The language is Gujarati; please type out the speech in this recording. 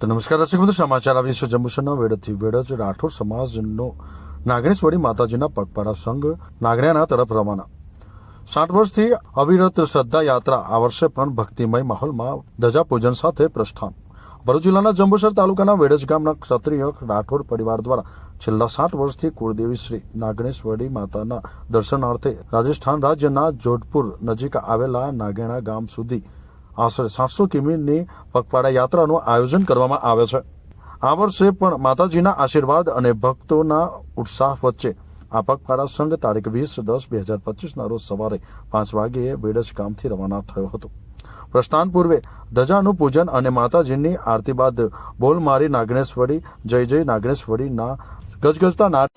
તો નમસ્કાર દર્શક મિત્રો, સમાચાર આવી છે જંબુસરના વેડથી વેડજ રાઠોડ સમાજનો નાગણેશ્વરી માતાજીના પગપાળા સંઘ નાગણ્યાના તરફ રવાના. સાઠ વર્ષથી અવિરત શ્રદ્ધા યાત્રા, આ વર્ષે પણ ભક્તિમય માહોલમાં ધજા પૂજન સાથે પ્રસ્થાન. ભરૂચ જિલ્લાના જંબુસર તાલુકાના વેડજ ગામના ક્ષત્રિય રાઠોડ પરિવાર દ્વારા છેલ્લા સાત વર્ષથી કુળદેવી શ્રી નાગણેશ્વરી માતાના દર્શનાર્થે રાજસ્થાન રાજ્યના જોધપુર નજીક આવેલા નાગેણા ગામ સુધી આશરે સાતસો કિમીની પગપાળા યાત્રાનું આયોજન કરવામાં આવે છે. આ વર્ષે પણ માતાજીના આશીર્વાદ અને ભક્તોના ઉત્સાહ વચ્ચે આ પગપાળા સંઘ તારીખ વીસ દસ બે હજાર પચીસના રોજ સવારે પાંચ વાગ્યે બેડજ ગામથી રવાના થયો હતો. પ્રસ્થાન પૂર્વે ધજાનું પૂજન અને માતાજીની આરતી બાદ બોલ મારી નાગણેશ્વરી જય જય નાગણેશ્વરીના ગજગજતા નાદ